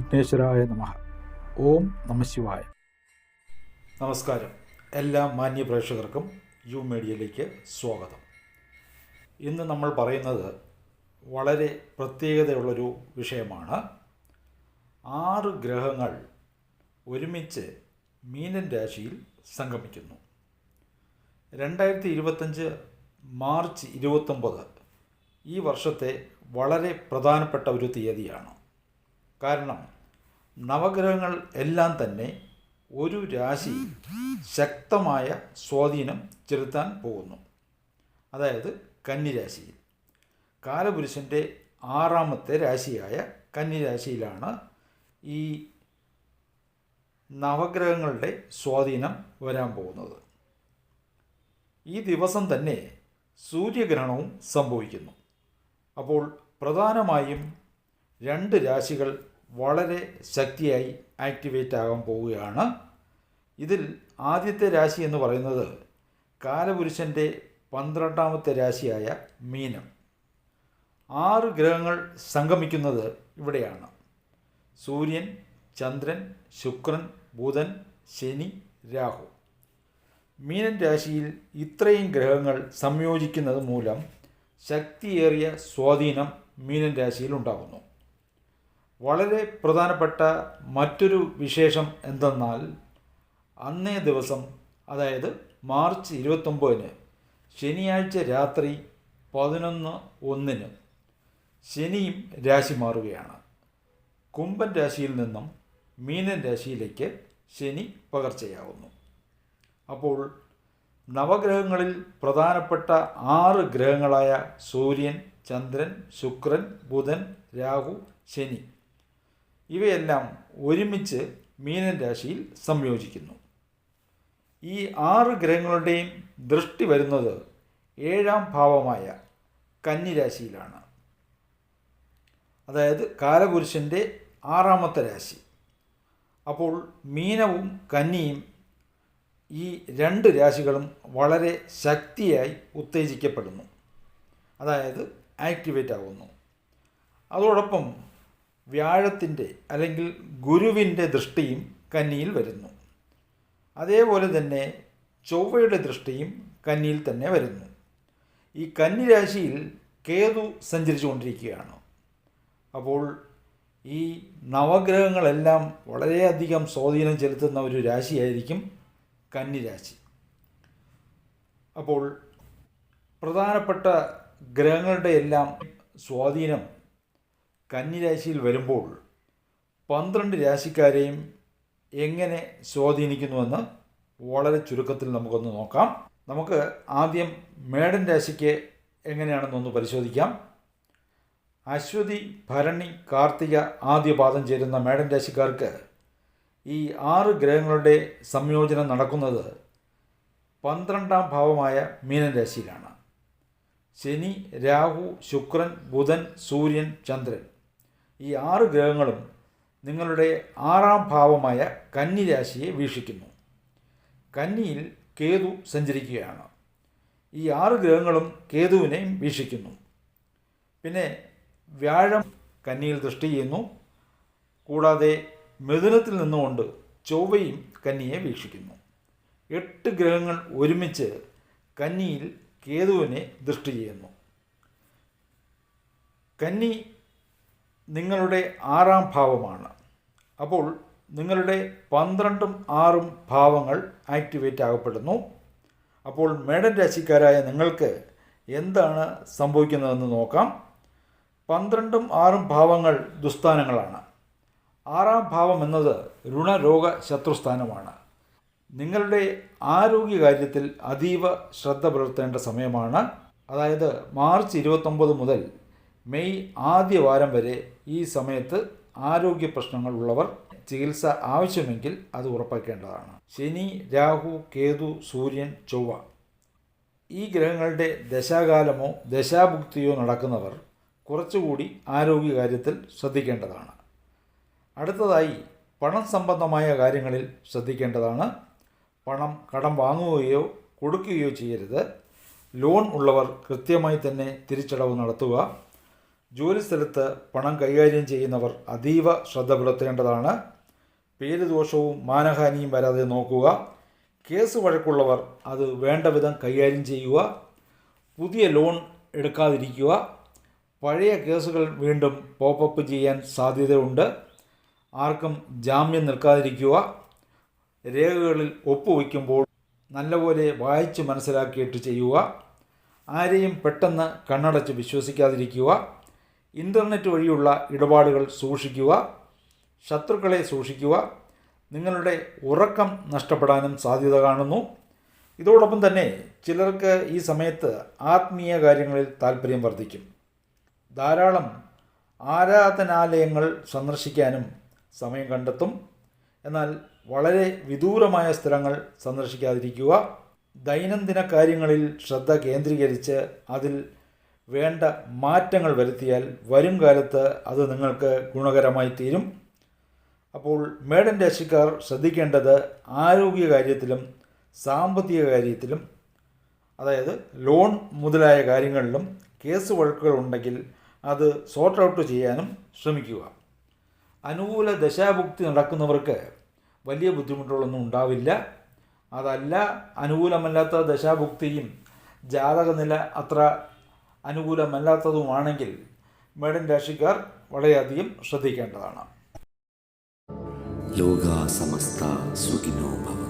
വിഘ്നേശ്വരായ നമ. ഓം നമശിവായ നമസ്കാരം. എല്ലാ മാന്യ പ്രേക്ഷകർക്കും യു മീഡിയയിലേക്ക് സ്വാഗതം. ഇന്ന് നമ്മൾ പറയുന്നത് വളരെ പ്രത്യേകതയുള്ളൊരു വിഷയമാണ്. ആറ് ഗ്രഹങ്ങൾ ഒരുമിച്ച് മീനൻ രാശിയിൽ സംഗമിക്കുന്നു. രണ്ടായിരത്തി ഇരുപത്തഞ്ച് മാർച്ച് ഇരുപത്തൊമ്പത് ഈ വർഷത്തെ വളരെ പ്രധാനപ്പെട്ട ഒരു തീയതിയാണ്. കാരണം നവഗ്രഹങ്ങൾ എല്ലാം തന്നെ ഒരു രാശി ശക്തമായ സ്വാധീനം ചെലുത്താൻ പോകുന്നു. അതായത് കന്നിരാശിയിൽ. കാലപുരുഷന്റെ ആറാമത്തെ രാശിയായ കന്നിരാശിയിലാണ് ഈ നവഗ്രഹങ്ങളുടെ സ്വാധീനം വരാൻ പോകുന്നത്. ഈ ദിവസം തന്നെ സൂര്യഗ്രഹണവും സംഭവിക്കുന്നു. അപ്പോൾ പ്രധാനമായും രണ്ട് രാശികൾ വളരെ ശക്തിയായി ആക്ടിവേറ്റ് ആകാൻ പോവുകയാണ്. ഇതിൽ ആദ്യത്തെ രാശി എന്ന് പറയുന്നത് കാലപുരുഷന്റെ പന്ത്രണ്ടാമത്തെ രാശിയായ മീനം. ആറ് ഗ്രഹങ്ങൾ സംഗമിക്കുന്നത് ഇവിടെയാണ്. സൂര്യൻ ചന്ദ്രൻ ശുക്രൻ ബുധൻ ശനി രാഹു. മീനൻ രാശിയിൽ ഇത്രയും ഗ്രഹങ്ങൾ സംയോജിക്കുന്നത് മൂലം ശക്തിയേറിയ സ്വാധീനം മീനൻ രാശിയിൽ ഉണ്ടാകുന്നു. വളരെ പ്രധാനപ്പെട്ട മറ്റൊരു വിശേഷം എന്തെന്നാൽ അന്നേ ദിവസം അതായത് മാർച്ച് ഇരുപത്തൊമ്പതിന് ശനിയാഴ്ച രാത്രി പതിനൊന്ന് ഒന്നിന് ശനിയും രാശി മാറുകയാണ്. കുംഭൻ രാശിയിൽ നിന്നും മീനൻ രാശിയിലേക്ക് ശനി പകർച്ചയാവുന്നു. അപ്പോൾ നവഗ്രഹങ്ങളിൽ പ്രധാനപ്പെട്ട ആറ് ഗ്രഹങ്ങളായ സൂര്യൻ ചന്ദ്രൻ ശുക്രൻ ബുധൻ രാഹു ശനി ഇവയെല്ലാം ഒരുമിച്ച് മീനൻ രാശിയിൽ സംയോജിക്കുന്നു. ഈ ആറ് ഗ്രഹങ്ങളുടെയും ദൃഷ്ടി വരുന്നത് ഏഴാം ഭാവമായ കന്നിരാശിയിലാണ് അതായത് കാലപുരുഷന്റെ ആറാമത്തെ രാശി. അപ്പോൾ മീനവും കന്നിയും ഈ രണ്ട് രാശികളും വളരെ ശക്തിയായി ഉത്തേജിക്കപ്പെടുന്നു. അതായത് ആക്ടിവേറ്റ് ആകുന്നു അതോടൊപ്പം വ്യാഴത്തിന്റെ അല്ലെങ്കിൽ ഗുരുവിന്റെ ദൃഷ്ടിയും കന്നിയിൽ വരുന്നു. അതേപോലെ തന്നെ ചൊവ്വയുടെ ദൃഷ്ടിയും കന്നിയിൽ തന്നെ വരുന്നു. ഈ കന്നി രാശിയിൽ കേതു സഞ്ചരിച്ചു കൊണ്ടിരിക്കുകയാണ് അപ്പോൾ ഈ നവഗ്രഹങ്ങളെല്ലാം വളരെയധികം സ്വാധീനം ചെലുത്തുന്ന ഒരു രാശിയായിരിക്കും കന്നിരാശി അപ്പോൾ പ്രധാനപ്പെട്ട ഗ്രഹങ്ങളുടെ എല്ലാം സ്വാധീനം കന്നിരാശിയിൽ വരുമ്പോൾ പന്ത്രണ്ട് രാശിക്കാരെയും എങ്ങനെ സ്വാധീനിക്കുന്നുവെന്ന് വളരെ ചുരുക്കത്തിൽ നമുക്കൊന്ന് നോക്കാം. നമുക്ക് ആദ്യം മേടൻ രാശിക്ക് എങ്ങനെയാണെന്നൊന്ന് പരിശോധിക്കാം. അശ്വതി ഭരണി കാർത്തിക ആദ്യ പാദം ചേരുന്ന മേടൻ രാശിക്കാർക്ക് ഈ ആറ് ഗ്രഹങ്ങളുടെ സംയോജനം നടക്കുന്നത് പന്ത്രണ്ടാം ഭാവമായ മീനൻ രാശിയിലാണ്. ശനി രാഹു ശുക്രൻ ബുധൻ സൂര്യൻ ചന്ദ്രൻ. ഈ ആറ് ഗ്രഹങ്ങളും നിങ്ങളുടെ ആറാം ഭാവമായ കന്നി രാശിയെ വീക്ഷിക്കുന്നു. കന്നിയിൽ കേതു സഞ്ചരിക്കുകയാണ്. ഈ ആറ് ഗ്രഹങ്ങളും കേതുവിനെയും വീക്ഷിക്കുന്നു. പിന്നെ വ്യാഴം കന്നിയിൽ ദൃഷ്ടി ചെയ്യുന്നു. കൂടാതെ മിഥുനത്തിൽ നിന്നുകൊണ്ട് ചൊവ്വയും കന്നിയെ വീക്ഷിക്കുന്നു. എട്ട് ഗ്രഹങ്ങൾ ഒരുമിച്ച് കന്നിയിൽ കേതുവിനെ ദൃഷ്ടി ചെയ്യുന്നു. കന്നി നിങ്ങളുടെ ആറാം ഭാവമാണ്. അപ്പോൾ നിങ്ങളുടെ പന്ത്രണ്ടും ആറും ഭാവങ്ങൾ ആക്ടിവേറ്റ് ആകപ്പെടുന്നു. അപ്പോൾ മേഡൻ രാശിക്കാരായ നിങ്ങൾക്ക് എന്താണ് സംഭവിക്കുന്നതെന്ന് നോക്കാം. പന്ത്രണ്ടും ആറും ഭാവങ്ങൾ ദുസ്ഥാനങ്ങളാണ്. ആറാം ഭാവം എന്നത് ഋണരോഗ ശത്രുസ്ഥാനമാണ്. നിങ്ങളുടെ ആരോഗ്യകാര്യത്തിൽ അതീവ ശ്രദ്ധ പുലർത്തേണ്ട സമയമാണ്. അതായത് മാർച്ച് ഇരുപത്തൊമ്പത് മുതൽ മെയ് ആദ്യ വാരം വരെ ഈ സമയത്ത് ആരോഗ്യ പ്രശ്നങ്ങൾ ഉള്ളവർ ചികിത്സ ആവശ്യമെങ്കിൽ അത് ഉറപ്പാക്കേണ്ടതാണ്. ശനി രാഹു കേതു സൂര്യൻ ചൊവ്വ. ഈ ഗ്രഹങ്ങളുടെ ദശാകാലമോ ദശാഭുക്തിയോ നടക്കുന്നവർ കുറച്ചുകൂടി ആരോഗ്യകാര്യത്തിൽ ശ്രദ്ധിക്കേണ്ടതാണ്. അടുത്തതായി പണം സംബന്ധമായ കാര്യങ്ങളിൽ ശ്രദ്ധിക്കേണ്ടതാണ്. പണം കടം വാങ്ങുകയോ കൊടുക്കുകയോ ചെയ്യരുത്. ലോൺ ഉള്ളവർ കൃത്യമായി തന്നെ തിരിച്ചടവ് നടത്തുക. ജോലിസ്ഥലത്ത് പണം കൈകാര്യം ചെയ്യുന്നവർ അതീവ ശ്രദ്ധ പുലർത്തേണ്ടതാണ്. പേരുദോഷവും മാനഹാനിയും വരാതെ നോക്കുക. കേസ് വഴക്കുള്ളവർ അത് വേണ്ട വിധം കൈകാര്യം ചെയ്യുക. പുതിയ ലോൺ എടുക്കാതിരിക്കുക. പഴയ കേസുകൾ വീണ്ടും പോപ്പപ്പ് ചെയ്യാൻ സാധ്യതയുണ്ട്. ആർക്കും ജാമ്യം നിൽക്കാതിരിക്കുക. രേഖകളിൽ ഒപ്പുവയ്ക്കുമ്പോൾ നല്ലപോലെ വായിച്ച് മനസ്സിലാക്കിയിട്ട് ചെയ്യുക. ആരെയും പെട്ടെന്ന് കണ്ണടച്ച് വിശ്വസിക്കാതിരിക്കുക. ഇന്റർനെറ്റ് വഴിയുള്ള ഇടപാടുകൾ സൂക്ഷിക്കുക ശത്രുക്കളെ സൂക്ഷിക്കുക നിങ്ങളുടെ ഉറക്കം നഷ്ടപ്പെടാനും സാധ്യത കാണുന്നു. ഇതോടൊപ്പം തന്നെ ചിലർക്ക് ഈ സമയത്ത് ആത്മീയ കാര്യങ്ങളിൽ താല്പര്യം വർദ്ധിക്കും. ധാരാളം ആരാധനാലയങ്ങൾ സന്ദർശിക്കാനും സമയം കണ്ടെത്തും. എന്നാൽ വളരെ വിദൂരമായ സ്ഥലങ്ങൾ സന്ദർശിക്കാതിരിക്കുക. ദൈനംദിന കാര്യങ്ങളിൽ ശ്രദ്ധ കേന്ദ്രീകരിച്ച് അതിൽ വേണ്ട മാറ്റങ്ങൾ വരുത്തിയാൽ വരും കാലത്ത് അത് നിങ്ങൾക്ക് ഗുണകരമായി തീരും. അപ്പോൾ മേഡൻ രാശിക്കാർ ശ്രദ്ധിക്കേണ്ടത് ആരോഗ്യ കാര്യത്തിലും സാമ്പത്തിക കാര്യത്തിലും അതായത് ലോൺ മുതലായ കാര്യങ്ങളിലും കേസ് വഴക്കുകൾ ഉണ്ടെങ്കിൽ അത് സോർട്ട് ഔട്ട് ചെയ്യാനും ശ്രമിക്കുക. അനുകൂല ദശാഭുക്തി നടക്കുന്നവർക്ക് വലിയ ബുദ്ധിമുട്ടുകളൊന്നും ഉണ്ടാവില്ല. അതല്ല അനുകൂലമല്ലാത്ത ദശാഭുക്തിയും ജാതകനില അത്ര അനുകൂലമല്ലാത്തതുമാണെങ്കിൽ മേടൻ രാശിക്കാർ വളരെയധികം ശ്രദ്ധിക്കേണ്ടതാണ്. ലോകാസമസ്ത സുഖിനോ ഭവ.